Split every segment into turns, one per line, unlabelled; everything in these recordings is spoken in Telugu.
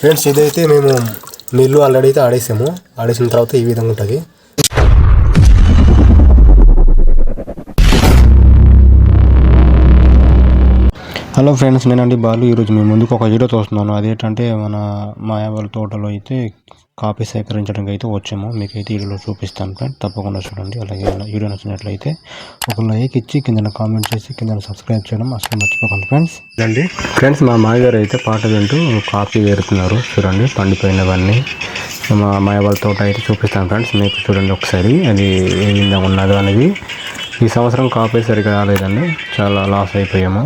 ఫ్రెండ్స్ ఇదైతే మేము నీళ్ళు ఆల్రెడీ అయితే ఆడేసాము. ఆడేసిన తర్వాత ఈ విధంగా ఉంటుంది. హలో ఫ్రెండ్స్ నేనండి బాలు. ఈరోజు మీ ముందుకు ఒక వీడియో చూస్తున్నాను. అదేంటంటే మన మాయావాళ్ళ తోటలో అయితే కాపీ సేకరించడానికి అయితే వచ్చాము. మీకైతే వీడియోలో చూపిస్తాను ఫ్రెండ్ తప్పకుండా చూడండి. అలాగే వీడియో నచ్చినట్లయితే ఒక లైక్ ఇచ్చి కింద కామెంట్ చేసి కింద సబ్స్క్రైబ్ చేయడం అసలు మర్చిపోకండి ఫ్రెండ్స్ అండి ఫ్రెండ్స్ మా మాయగారు అయితే పాట వింటూ కాపీ వేరుతున్నారు. చూడండి పండిపోయినవన్నీ. మా మాయవాళ్ళ తోట అయితే చూపిస్తాను ఫ్రెండ్స్ మీకు చూడండి ఒకసారి. అది ఏ విధంగా ఉన్నదో అనేది. ఈ సంవత్సరం కాపీ సరిగా రాలేదండి. చాలా లాస్ అయిపోయాము.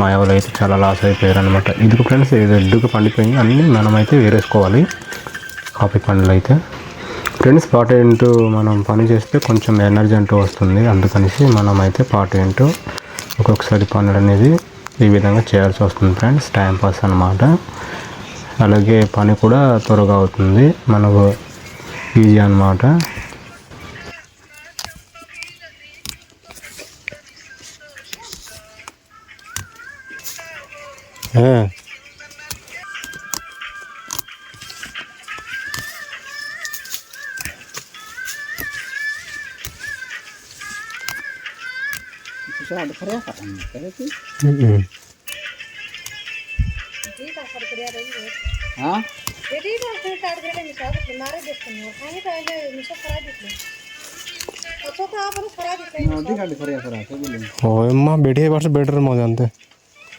మా ఎవరు అయితే చాలా లాస్ అయిపోయారు అనమాట ఇదిగో ఫ్రెండ్స్ రెడ్గా పండిపోయింది. అన్నీ మనమైతే వేరేసుకోవాలి. కాఫీ పండ్లు అయితే. ఫ్రెండ్స్ పార్ట్ ఇంటూ మనం పని చేస్తే కొంచెం ఎనర్జీ అంటూ వస్తుంది. అందుకనేసి మనం అయితే పార్ట్ ఇంటూ ఒక్కొక్కసారి పనులు అనేది ఈ విధంగా చేయాల్సి వస్తుంది ఫ్రెండ్స్ టైం పాస్ అనమాట అలాగే పని కూడా త్వరగా అవుతుంది. మనకు ఈజీ అనమాట ada kerja apa? Kerja sih?
हाँ
बेटी तो अपने कार्ड करेंगे मिसाल बीमारे देखते हैं और खाने पहले मिसाल खराब दिखते हैं अच्छा तो आप
अपने खराब दिखते हैं नोटी कार्ड
खराब खराब तो बोलेंगे ओए माँ बेटी
एक बार से बेटर मौज
जानते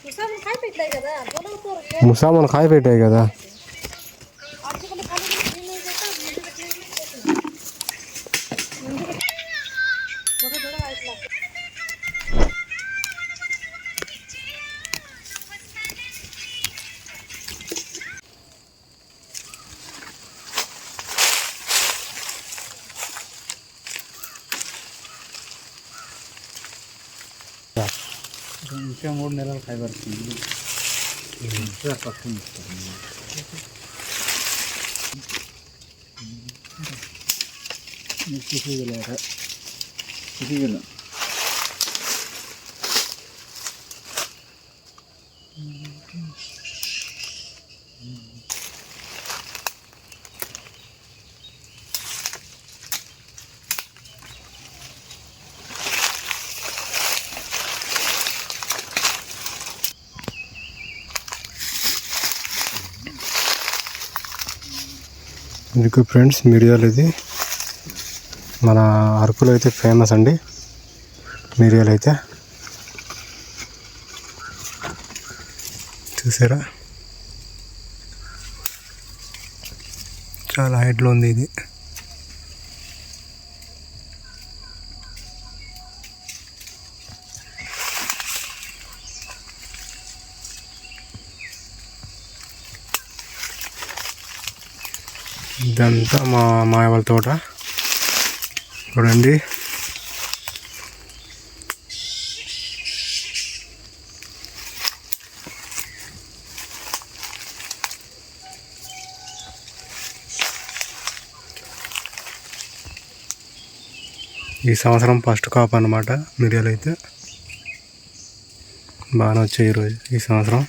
मुसा मन खाए पेट लगेगा था बोलो तो मुसा मन खाए पेट लगेगा Thank you.
ఇంకా మూడు నెలలు ఫైబర్ పక్కన సిటీగల
ఇదిగో ఫ్రెండ్స్ మిరియాలు ఇది మన అరకులో అయితే ఫేమస్ అండి. మిరియాలు అయితే చూసారా? చాలా హైట్లో ఉంది ఇది. ఇదంతా మా మాయ వాళ్ళ తోట. చూడండి. ఈ సంవత్సరం ఫస్ట్ కాప్ అన్నమాట మిరియాలు అయితే. బాగానే వచ్చాయి ఈరోజు ఈ సంవత్సరం.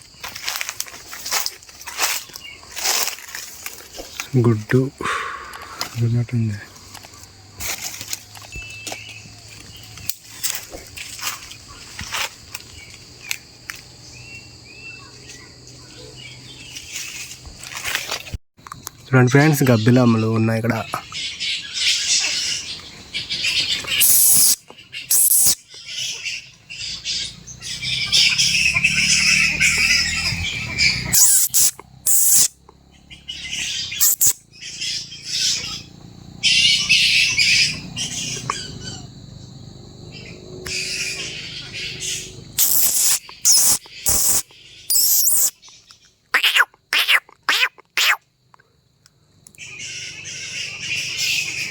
గుడ్డు. ఉన్నట్టుంది చూడండి ఫ్రెండ్స్ గబ్బిలమ్మలు ఉన్నాయి ఇక్కడ.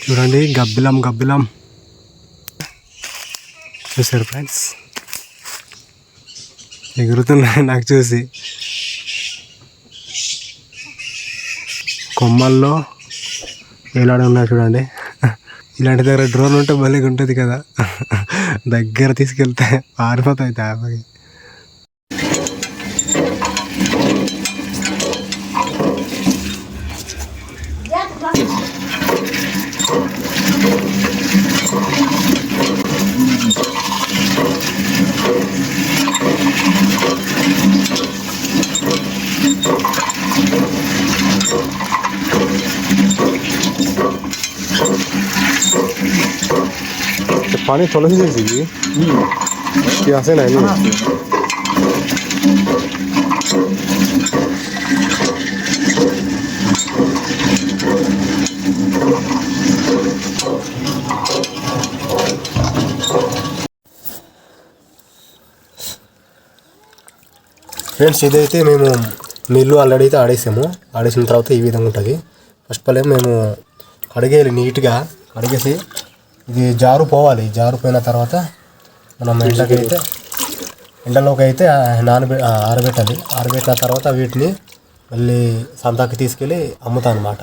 చూడండి గబ్బిలం గబ్బిలం. చూసారు ఫ్రెండ్స్? ఎగురుతున్నాయి నాకు చూసి. కొమ్మల్లో వేలాడి ఉన్నాయి చూడండి. ఇలాంటి దగ్గర డ్రోన్ ఉంటే భలేగా ఉంటుంది కదా. దగ్గర తీసుకెళ్తే పారిపోతాయి తాపకి.
पानी थोड़ा सी दीजिए क्या से नहीं ఫ్రెండ్స్ ఇదైతే మేము నీళ్ళు ఆల్రెడీ అయితే ఆడేసాము ఆడేసిన తర్వాత ఈ విధంగా ఉంటుంది ఫస్ట్ పల్లె మేము కడిగేయాలి నీట్గా కడిగేసి ఇది జారు పోవాలి. జారు పోయిన తర్వాత మనం ఎండకి అయితే ఎండలోకి అయితే నానబె ఆరబెట్టాలి. ఆరబెట్టిన తర్వాత వీటిని మళ్ళీ సంతాకి తీసుకెళ్ళి అమ్ముతాం అనమాట